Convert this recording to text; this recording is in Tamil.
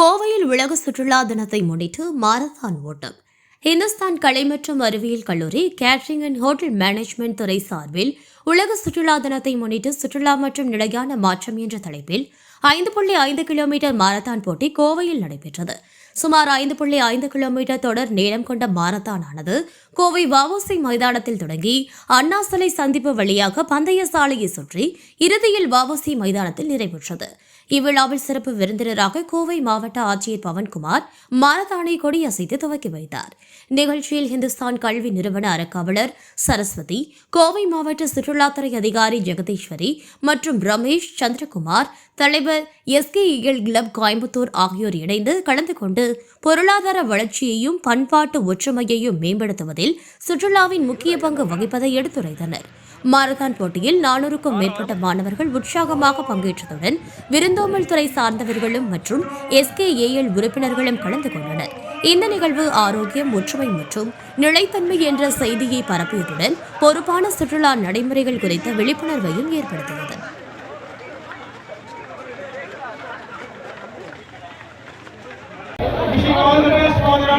கோவையில் உலக சுற்றுலா தினத்தை முன்னிட்டு மாரத்தான் ஓட்டம். இந்துஸ்தான் கலை மற்றும் அறிவியல் கல்லூரி கேட்ரிங் அண்ட் ஹோட்டல் மேனேஜ்மெண்ட் துறை சார்பில் உலக சுற்றுலா தினத்தை முன்னிட்டு சுற்றுலா மற்றும் நிலையான மாற்றம் என்ற தலைப்பில் ஐந்து புள்ளி ஐந்து கிலோமீட்டர் மாரத்தான் போட்டி கோவையில் நடைபெற்றது. சுமார் ஐந்து புள்ளி ஐந்து கிலோமீட்டர் தொடர் நீளம் கொண்ட மாரத்தான் ஆனது கோவை வஉசி மைதானத்தில் தொடங்கி அண்ணா சிலை சந்திப்பு வழியாக பந்தய சாலையை சுற்றி இறுதியில் வஉசி மைதானத்தில் நிறைவேற்றது. இவ்விழாவில் சிறப்பு விருந்தினராக கோவை மாவட்ட ஆட்சியர் பவன்குமார் மாரத்தானை கொடியசைத்து துவக்கி வைத்தார். நிகழ்ச்சியில் இந்துஸ்தான் கல்வி நிறுவன அறக்காவலர் சரஸ்வதி கோவை மாவட்ட சுற்றுலாத்துறை அதிகாரி ஜெகதீஸ்வரி மற்றும் ரமேஷ் சந்திரகுமார் தலைவர் தலைவர் எஸ்கேஇஎல் கிளப் கோயம்புத்தூர் ஆகியோர் இணைந்து கலந்து கொண்டு பொருளாதார வளர்ச்சியையும் பண்பாட்டு ஒற்றுமையையும் மேம்படுத்துவதில் சுற்றுலாவின் முக்கிய பங்கு வகிப்பதை எடுத்துரைத்தனர். மாரத்தான் போட்டியில் நானூறுக்கும் மேற்பட்ட மாணவர்கள் உற்சாகமாக பங்கேற்றதுடன் விருந்தோம்பல் துறை சார்ந்தவர்களும் மற்றும் எஸ்கேஏஎல் உறுப்பினர்களும் கலந்து கொண்டனர். இந்த நிகழ்வு ஆரோக்கியம் ஒற்றுமை மற்றும் நிலைத்தன்மை என்ற செய்தியை பரப்பியதுடன் பொறுப்பான சுற்றுலா நடைமுறைகள் குறித்த விழிப்புணர்வையும் ஏற்படுத்தியது. Yes, Father,